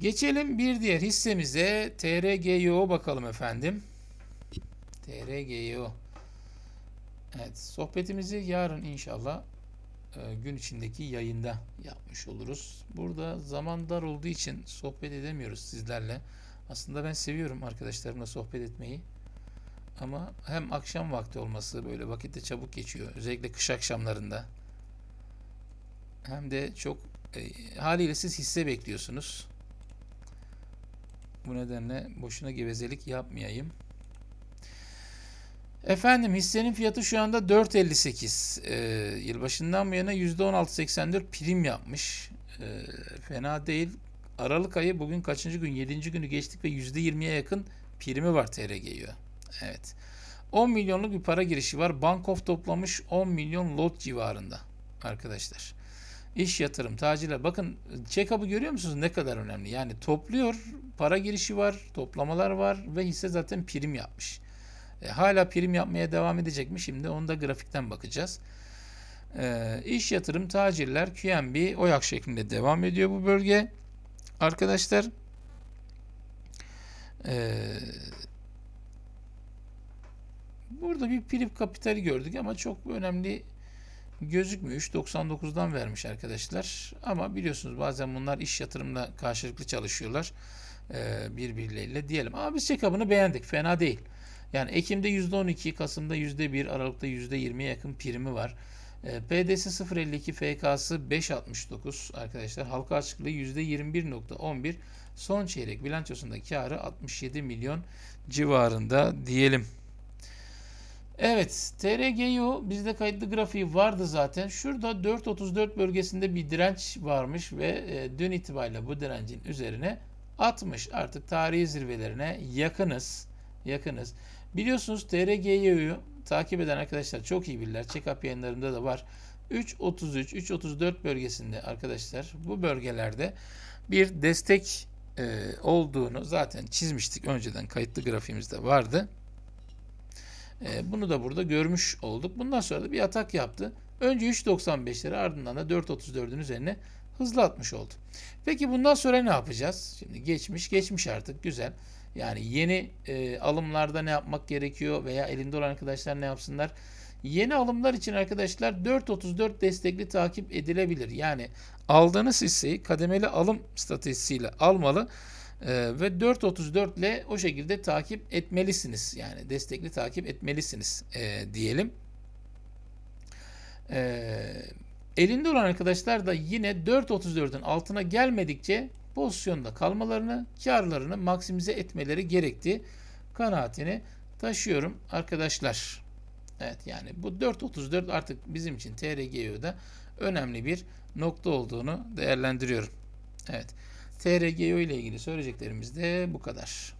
Geçelim bir diğer hissemize TRGYO bakalım efendim. TRGYO. Evet sohbetimizi yarın inşallah e, gün içindeki yayında yapmış oluruz. Burada zaman dar olduğu için sohbet edemiyoruz sizlerle. Aslında ben seviyorum arkadaşlarımla sohbet etmeyi. Ama hem akşam vakti olması böyle vakitte çabuk geçiyor. Özellikle kış akşamlarında. Hem de çok e, haliyle siz hisse bekliyorsunuz. Bu nedenle boşuna gevezelik yapmayayım. Efendim hissenin fiyatı şu anda 4.58. Ee, yılbaşından bu yana %16.84 prim yapmış. Ee, fena değil. Aralık ayı bugün kaçıncı gün? 7. günü geçtik ve %20'ye yakın primi var TRG'ye. Evet. 10 milyonluk bir para girişi var. Bankof toplamış 10 milyon lot civarında arkadaşlar. İş yatırım, tacirler. Bakın check-up'ı görüyor musunuz ne kadar önemli? Yani topluyor, para girişi var, toplamalar var ve hisse zaten prim yapmış. E, hala prim yapmaya devam edecek mi? Şimdi onu da grafikten bakacağız. E, iş yatırım, tacirler, QNB, OYAK şeklinde devam ediyor bu bölge. Arkadaşlar e, burada bir prim kapitali gördük ama çok önemli gözükmüyor. 3.99'dan vermiş arkadaşlar. Ama biliyorsunuz bazen bunlar iş yatırımla karşılıklı çalışıyorlar. Ee, birbirleriyle diyelim. Ama biz check-up'ını beğendik. Fena değil. Yani Ekim'de %12, Kasım'da %1, Aralık'ta %20'ye yakın primi var. Ee, PDS 0.52, FK'sı 5.69 arkadaşlar. Halka açıklığı %21.11. Son çeyrek bilançosunda karı 67 milyon civarında diyelim. Evet, TRGU bizde kayıtlı grafiği vardı zaten. Şurada 4.34 bölgesinde bir direnç varmış ve e, dün itibariyle bu direncin üzerine atmış. Artık tarihi zirvelerine yakınız. Yakınız. Biliyorsunuz TRGU'yu takip eden arkadaşlar çok iyi bilirler. Check-up yayınlarında da var. 3.33, 3.34 bölgesinde arkadaşlar bu bölgelerde bir destek e, olduğunu zaten çizmiştik. Önceden kayıtlı grafiğimizde vardı. E, bunu da burada görmüş olduk. Bundan sonra da bir atak yaptı. Önce 3.95'leri ardından da 4.34'ün üzerine hızlı atmış oldu. Peki bundan sonra ne yapacağız? Şimdi geçmiş geçmiş artık güzel. Yani yeni e, alımlarda ne yapmak gerekiyor veya elinde olan arkadaşlar ne yapsınlar? Yeni alımlar için arkadaşlar 4.34 destekli takip edilebilir. Yani aldığınız hisseyi kademeli alım stratejisiyle almalı ee, ve 4.34 ile o şekilde takip etmelisiniz. Yani destekli takip etmelisiniz e, diyelim. E, elinde olan arkadaşlar da yine 4.34'ün altına gelmedikçe pozisyonda kalmalarını, karlarını maksimize etmeleri gerektiği kanaatini taşıyorum arkadaşlar. Evet yani bu 4.34 artık bizim için TRGO'da önemli bir nokta olduğunu değerlendiriyorum. Evet. TRGO ile ilgili söyleyeceklerimiz de bu kadar.